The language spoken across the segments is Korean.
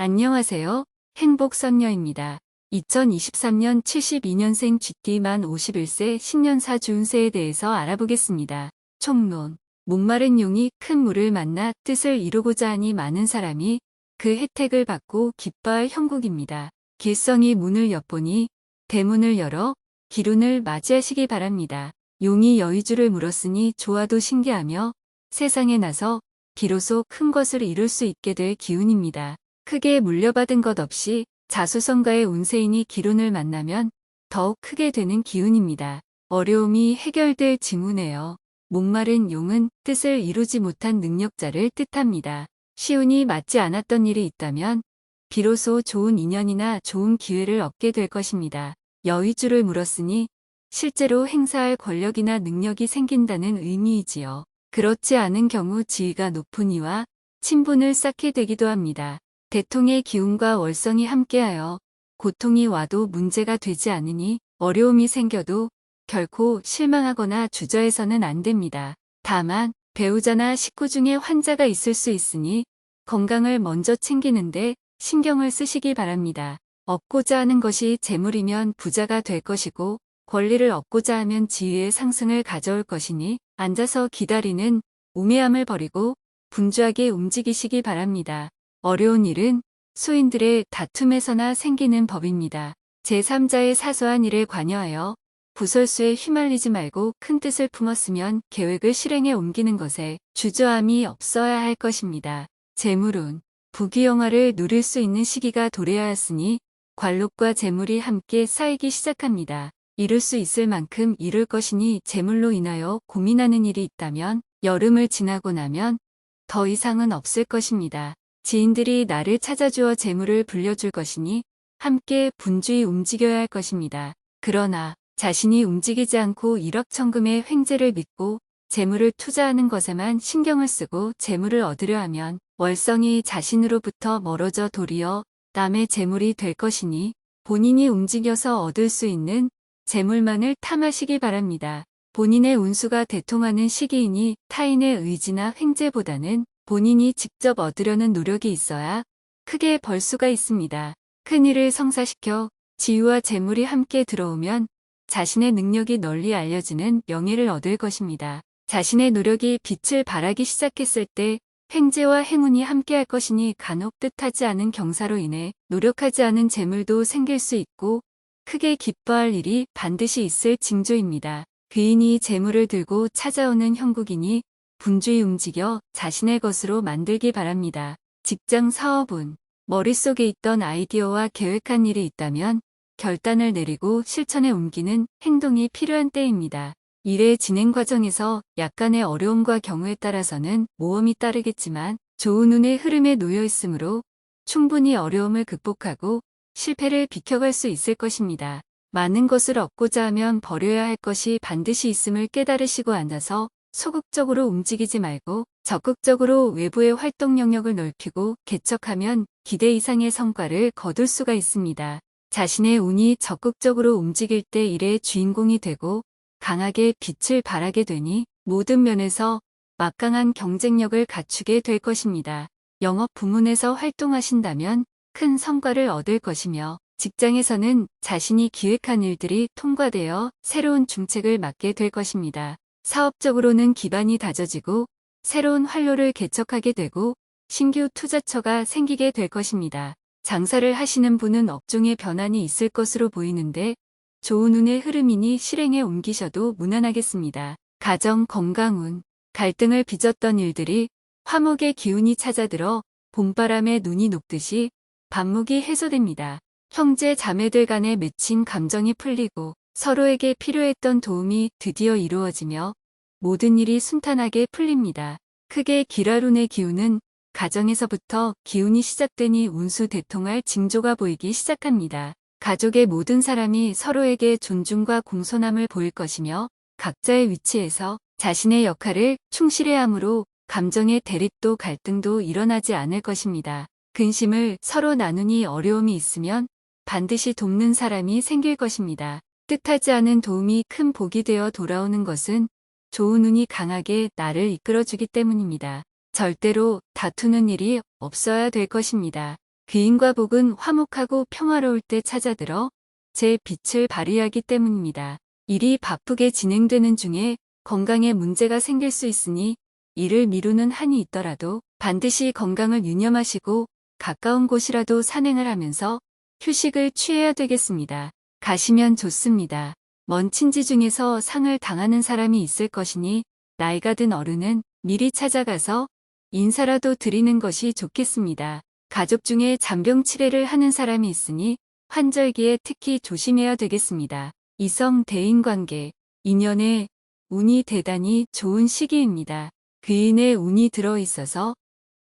안녕하세요. 행복선녀입니다. 2023년 72년생 GT 만 51세 신년사 주운세에 대해서 알아보겠습니다. 총론. 목마른 용이 큰 물을 만나 뜻을 이루고자 하니 많은 사람이 그 혜택을 받고 기뻐할 형국입니다. 길성이 문을 엿보니 대문을 열어 기룬을 맞이하시기 바랍니다. 용이 여의주를 물었으니 좋아도 신기하며 세상에 나서 비로소 큰 것을 이룰 수 있게 될 기운입니다. 크게 물려받은 것 없이 자수성가의 운세인이 기룬을 만나면 더욱 크게 되는 기운입니다. 어려움이 해결될 징후네요. 목마른 용은 뜻을 이루지 못한 능력자를 뜻합니다. 시운이 맞지 않았던 일이 있다면 비로소 좋은 인연이나 좋은 기회를 얻게 될 것입니다. 여의주를 물었으니 실제로 행사할 권력이나 능력이 생긴다는 의미이지요. 그렇지 않은 경우 지위가 높은 이와 친분을 쌓게 되기도 합니다. 대통의 기운과 월성이 함께하여 고통이 와도 문제가 되지 않으니 어려움이 생겨도 결코 실망하거나 주저해서는 안 됩니다. 다만 배우자나 식구 중에 환자가 있을 수 있으니 건강을 먼저 챙기는데 신경을 쓰시기 바랍니다. 얻고자 하는 것이 재물이면 부자가 될 것이고 권리를 얻고자 하면 지위의 상승을 가져올 것이니 앉아서 기다리는 우매함을 버리고 분주하게 움직이시기 바랍니다. 어려운 일은 소인들의 다툼에서나 생기는 법입니다. 제3자의 사소한 일에 관여하여 부설수에 휘말리지 말고 큰 뜻을 품었으면 계획을 실행에 옮기는 것에 주저함이 없어야 할 것입니다. 재물운, 부귀영화를 누릴 수 있는 시기가 도래하였으니 관록과 재물이 함께 쌓이기 시작합니다. 이룰 수 있을 만큼 이룰 것이니 재물로 인하여 고민하는 일이 있다면 여름을 지나고 나면 더 이상은 없을 것입니다. 지인들이 나를 찾아주어 재물을 불려줄 것이니 함께 분주히 움직여야 할 것입니다. 그러나 자신이 움직이지 않고 일확천금의 횡재를 믿고 재물을 투자하는 것에만 신경을 쓰고 재물을 얻으려 하면 월성이 자신으로부터 멀어져 도리어 남의 재물이 될 것이니 본인이 움직여서 얻을 수 있는 재물만을 탐하시기 바랍니다. 본인의 운수가 대통하는 시기이니 타인의 의지나 횡재보다는 본인이 직접 얻으려는 노력이 있어야 크게 벌 수가 있습니다. 큰 일을 성사시켜 지위와 재물이 함께 들어오면 자신의 능력이 널리 알려지는 명예를 얻을 것입니다. 자신의 노력이 빛을 발하기 시작했을 때 횡재와 행운이 함께할 것이니 간혹 뜻하지 않은 경사로 인해 노력하지 않은 재물도 생길 수 있고 크게 기뻐할 일이 반드시 있을 징조입니다. 귀인이 재물을 들고 찾아오는 형국이니 분주히 움직여 자신의 것으로 만들기 바랍니다. 직장 사업은 머릿속에 있던 아이디어와 계획한 일이 있다면 결단을 내리고 실천에 옮기는 행동이 필요한 때입니다. 일의 진행 과정에서 약간의 어려움과 경우에 따라서는 모험이 따르겠지만 좋은 운의 흐름에 놓여 있으므로 충분히 어려움을 극복하고 실패를 비켜갈 수 있을 것입니다. 많은 것을 얻고자 하면 버려야 할 것이 반드시 있음을 깨달으시고 앉아서 소극적으로 움직이지 말고 적극적으로 외부의 활동 영역을 넓히고 개척하면 기대 이상의 성과를 거둘 수가 있습니다. 자신의 운이 적극적으로 움직일 때 일의 주인공이 되고 강하게 빛을 발하게 되니 모든 면에서 막강한 경쟁력을 갖추게 될 것입니다. 영업 부문에서 활동하신다면 큰 성과를 얻을 것이며 직장에서는 자신이 기획한 일들이 통과되어 새로운 중책을 맡게 될 것입니다. 사업적으로는 기반이 다져지고 새로운 활로를 개척하게 되고 신규 투자처가 생기게 될 것입니다. 장사를 하시는 분은 업종의 변환이 있을 것으로 보이는데 좋은 운의 흐름이니 실행에 옮기셔도 무난하겠습니다. 가정 건강운, 갈등을 빚었던 일들이 화목의 기운이 찾아들어 봄바람에 눈이 녹듯이 반목이 해소됩니다. 형제 자매들 간에 맺힌 감정이 풀리고 서로에게 필요했던 도움이 드디어 이루어지며 모든 일이 순탄하게 풀립니다. 크게 기라룬의 기운은 가정에서부터 기운이 시작되니 운수 대통할 징조가 보이기 시작합니다. 가족의 모든 사람이 서로에게 존중과 공손함을 보일 것이며 각자의 위치에서 자신의 역할을 충실해 함으로 감정의 대립도 갈등도 일어나지 않을 것입니다. 근심을 서로 나누니 어려움이 있으면 반드시 돕는 사람이 생길 것입니다. 뜻하지 않은 도움이 큰 복이 되어 돌아오는 것은 좋은 운이 강하게 나를 이끌어주기 때문입니다. 절대로 다투는 일이 없어야 될 것입니다. 귀인과 복은 화목하고 평화로울 때 찾아들어 제 빛을 발휘하기 때문입니다. 일이 바쁘게 진행되는 중에 건강에 문제가 생길 수 있으니 일을 미루는 한이 있더라도 반드시 건강을 유념하시고 가까운 곳이라도 산행을 하면서 휴식을 취해야 되겠습니다. 가시면 좋습니다. 먼 친지 중에서 상을 당하는 사람이 있을 것이니 나이가 든 어른은 미리 찾아가서 인사라도 드리는 것이 좋겠습니다. 가족 중에 잔병 치레를 하는 사람이 있으니 환절기에 특히 조심해야 되겠습니다. 이성 대인 관계, 인연에 운이 대단히 좋은 시기입니다. 귀인의 운이 들어 있어서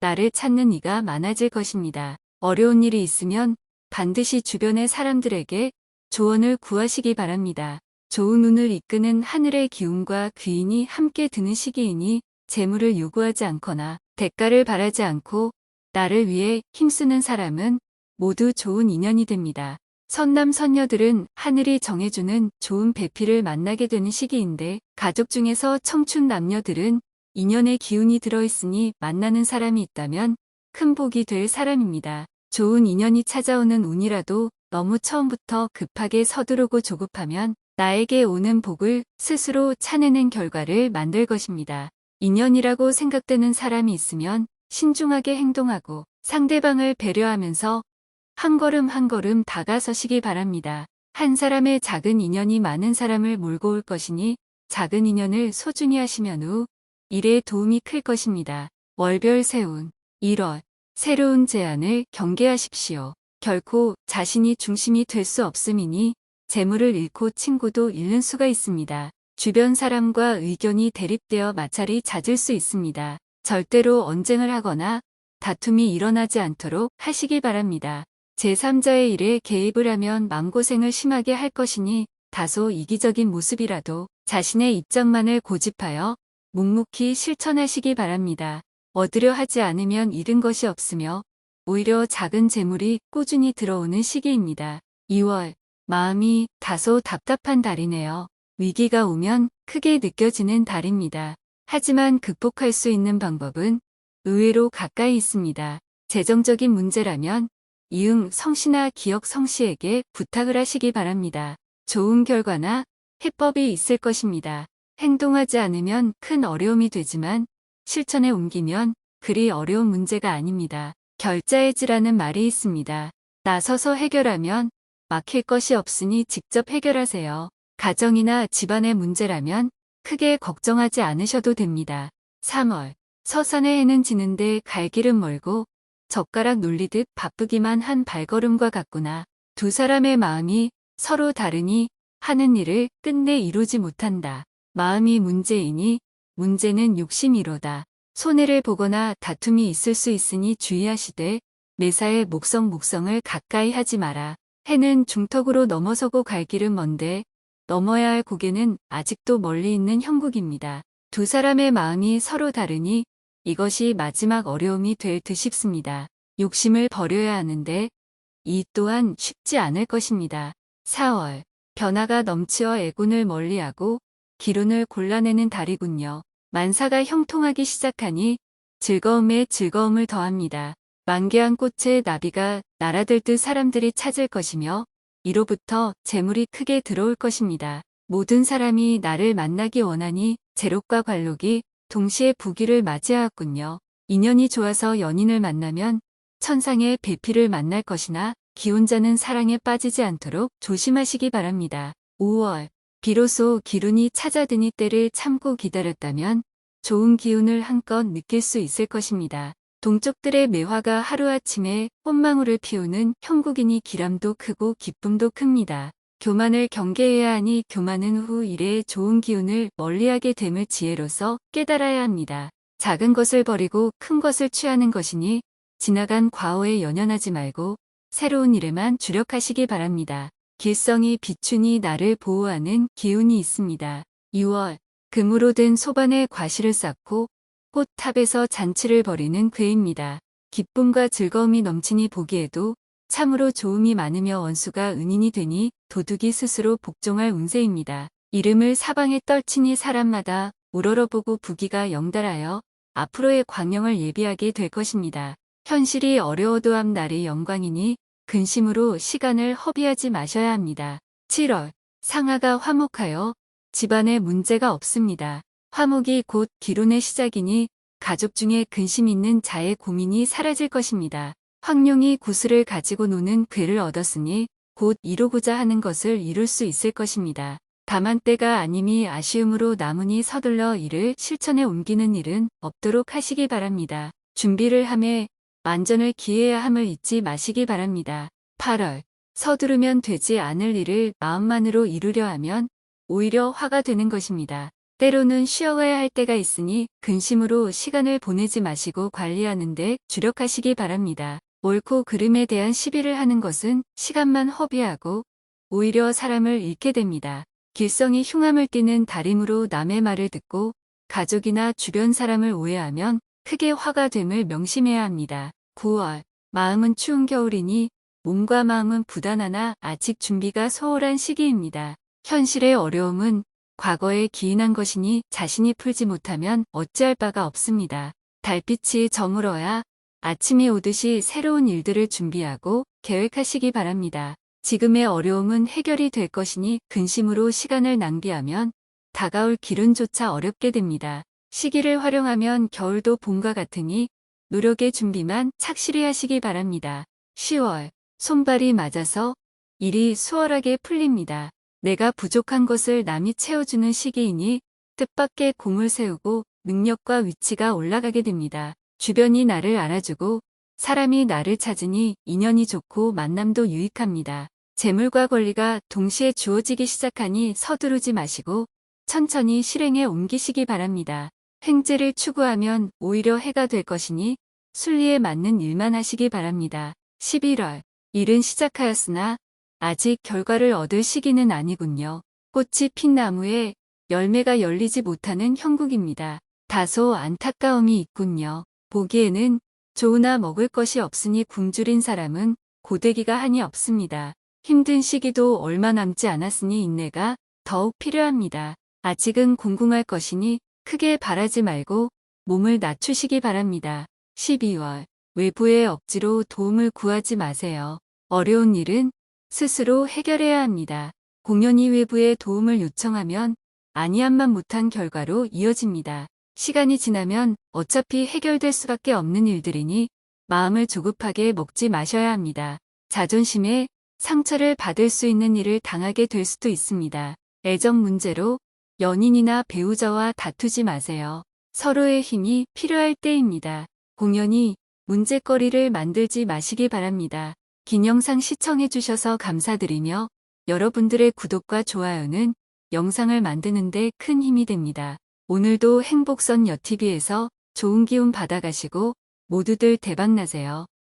나를 찾는 이가 많아질 것입니다. 어려운 일이 있으면 반드시 주변의 사람들에게 조언을 구하시기 바랍니다. 좋은 운을 이끄는 하늘의 기운과 귀인이 함께 드는 시기이니 재물을 요구하지 않거나 대가를 바라지 않고 나를 위해 힘쓰는 사람은 모두 좋은 인연이 됩니다. 선남 선녀들은 하늘이 정해주는 좋은 배필을 만나게 되는 시기인데 가족 중에서 청춘 남녀들은 인연의 기운이 들어있으니 만나는 사람이 있다면 큰 복이 될 사람입니다. 좋은 인연이 찾아오는 운이라도 너무 처음부터 급하게 서두르고 조급하면 나에게 오는 복을 스스로 차내는 결과를 만들 것입니다. 인연이라고 생각되는 사람이 있으면 신중하게 행동하고 상대방을 배려하면서 한 걸음 한 걸음 다가서시기 바랍니다. 한 사람의 작은 인연이 많은 사람을 몰고 올 것이니 작은 인연을 소중히 하시면 후 일에 도움이 클 것입니다. 월별 세운 1월 새로운 제안을 경계하십시오. 결코 자신이 중심이 될 수 없음이니 재물을 잃고 친구도 잃는 수가 있습니다. 주변 사람과 의견이 대립되어 마찰이 잦을 수 있습니다. 절대로 언쟁을 하거나 다툼이 일어나지 않도록 하시기 바랍니다. 제3자의 일에 개입을 하면 마음고생을 심하게 할 것이니 다소 이기적인 모습이라도 자신의 입장만을 고집하여 묵묵히 실천하시기 바랍니다. 얻으려 하지 않으면 잃은 것이 없으며 오히려 작은 재물이 꾸준히 들어오는 시기입니다. 2월 마음이 다소 답답한 달이네요. 위기가 오면 크게 느껴지는 달입니다. 하지만 극복할 수 있는 방법은 의외로 가까이 있습니다. 재정적인 문제라면 이응 성씨나 기억 성씨에게 부탁을 하시기 바랍니다. 좋은 결과나 해법이 있을 것입니다. 행동하지 않으면 큰 어려움이 되지만 실천에 옮기면 그리 어려운 문제가 아닙니다. 결자해지라는 말이 있습니다. 나서서 해결하면 막힐 것이 없으니 직접 해결하세요. 가정이나 집안의 문제라면 크게 걱정하지 않으셔도 됩니다. 3월 서산의 해는 지는데 갈 길은 멀고 젓가락 놀리듯 바쁘기만 한 발걸음과 같구나. 두 사람의 마음이 서로 다르니 하는 일을 끝내 이루지 못한다. 마음이 문제이니 문제는 욕심이로다. 손해를 보거나 다툼이 있을 수 있으니 주의하시되 매사에 목성 목성을 가까이 하지 마라. 해는 중턱으로 넘어서고 갈 길은 먼데 넘어야 할 고개는 아직도 멀리 있는 형국입니다. 두 사람의 마음이 서로 다르니 이것이 마지막 어려움이 될 듯 싶습니다. 욕심을 버려야 하는데 이 또한 쉽지 않을 것입니다. 4월 변화가 넘치어 애군을 멀리하고 기운을 골라내는 달이군요. 만사가 형통하기 시작하니 즐거움에 즐거움을 더합니다. 만개한 꽃의 나비가 날아들듯 사람들이 찾을 것이며 이로부터 재물이 크게 들어올 것입니다. 모든 사람이 나를 만나기 원하니 제록과 관록이 동시에 부기를 맞이하였군요. 인연이 좋아서 연인을 만나면 천상의 배필을 만날 것이나 기혼자는 사랑에 빠지지 않도록 조심하시기 바랍니다. 5월 비로소 기운이 찾아드니 때를 참고 기다렸다면 좋은 기운을 한껏 느낄 수 있을 것입니다. 동쪽들의 매화가 하루아침에 꽃망울을 피우는 형국이니 기람도 크고 기쁨도 큽니다. 교만을 경계해야 하니 교만은 후 일에 좋은 기운을 멀리하게 됨을 지혜로서 깨달아야 합니다. 작은 것을 버리고 큰 것을 취하는 것이니 지나간 과오에 연연하지 말고 새로운 일에만 주력하시기 바랍니다. 길성이 비춘이 나를 보호하는 기운이 있습니다. 2월 금으로 된 소반에 과실을 쌓고 꽃탑에서 잔치를 벌이는 괴입니다. 기쁨과 즐거움이 넘치니 보기에도 참으로 좋음이 많으며 원수가 은인이 되니 도둑이 스스로 복종할 운세입니다. 이름을 사방에 떨치니 사람마다 우러러보고 부기가 영달하여 앞으로의 광영을 예비하게 될 것입니다. 현실이 어려워도 앞날이 영광이니 근심으로 시간을 허비하지 마셔야 합니다. 7월 상하가 화목하여 집안에 문제가 없습니다. 화목이 곧 기론의 시작이니 가족 중에 근심 있는 자의 고민이 사라질 것입니다. 황룡이 구슬을 가지고 노는 괴를 얻었으니 곧 이루고자 하는 것을 이룰 수 있을 것입니다. 다만 때가 아님이 아쉬움으로 남으니 서둘러 이를 실천에 옮기는 일은 없도록 하시기 바랍니다. 준비를 함에 만전을 기해야 함을 잊지 마시기 바랍니다. 8월 서두르면 되지 않을 일을 마음만으로 이루려 하면 오히려 화가 되는 것입니다. 때로는 쉬어가야 할 때가 있으니 근심으로 시간을 보내지 마시고 관리하는 데 주력하시기 바랍니다. 옳고 그름에 대한 시비를 하는 것은 시간만 허비하고 오히려 사람을 잃게 됩니다. 길성이 흉함을 띠는 다림으로 남의 말을 듣고 가족이나 주변 사람을 오해하면 크게 화가 됨을 명심해야 합니다. 9월 마음은 추운 겨울이니 몸과 마음은 부단하나 아직 준비가 소홀한 시기입니다. 현실의 어려움은 과거에 기인한 것이니 자신이 풀지 못하면 어찌할 바가 없습니다. 달빛이 저물어야 아침이 오듯이 새로운 일들을 준비하고 계획하시기 바랍니다. 지금의 어려움은 해결이 될 것이니 근심으로 시간을 낭비하면 다가올 기른조차 어렵게 됩니다. 시기를 활용하면 겨울도 봄과 같으니 노력의 준비만 착실히 하시기 바랍니다. 10월 손발이 맞아서 일이 수월하게 풀립니다. 내가 부족한 것을 남이 채워주는 시기이니 뜻밖의 공을 세우고 능력과 위치가 올라가게 됩니다. 주변이 나를 알아주고 사람이 나를 찾으니 인연이 좋고 만남도 유익합니다. 재물과 권리가 동시에 주어지기 시작하니 서두르지 마시고 천천히 실행에 옮기시기 바랍니다. 횡재를 추구하면 오히려 해가 될 것이니 순리에 맞는 일만 하시기 바랍니다. 11월 일은 시작하였으나 아직 결과를 얻을 시기는 아니군요. 꽃이 핀 나무에 열매가 열리지 못하는 형국입니다. 다소 안타까움이 있군요. 보기에는 좋으나 먹을 것이 없으니 굶주린 사람은 고데기가 한이 없습니다. 힘든 시기도 얼마 남지 않았으니 인내가 더욱 필요합니다. 아직은 공공할 것이니 크게 바라지 말고 몸을 낮추시기 바랍니다. 12월 외부의 억지로 도움을 구하지 마세요. 어려운 일은 스스로 해결해야 합니다. 공연히 외부의 도움을 요청하면 아니함만 못한 결과로 이어집니다. 시간이 지나면 어차피 해결될 수밖에 없는 일들이니 마음을 조급하게 먹지 마셔야 합니다. 자존심에 상처를 받을 수 있는 일을 당하게 될 수도 있습니다. 애정 문제로 연인이나 배우자와 다투지 마세요. 서로의 힘이 필요할 때입니다. 공연히 문제거리를 만들지 마시기 바랍니다. 긴 영상 시청해주셔서 감사드리며 여러분들의 구독과 좋아요는 영상을 만드는 데 큰 힘이 됩니다. 오늘도 행복선 여TV에서 좋은 기운 받아가시고 모두들 대박나세요.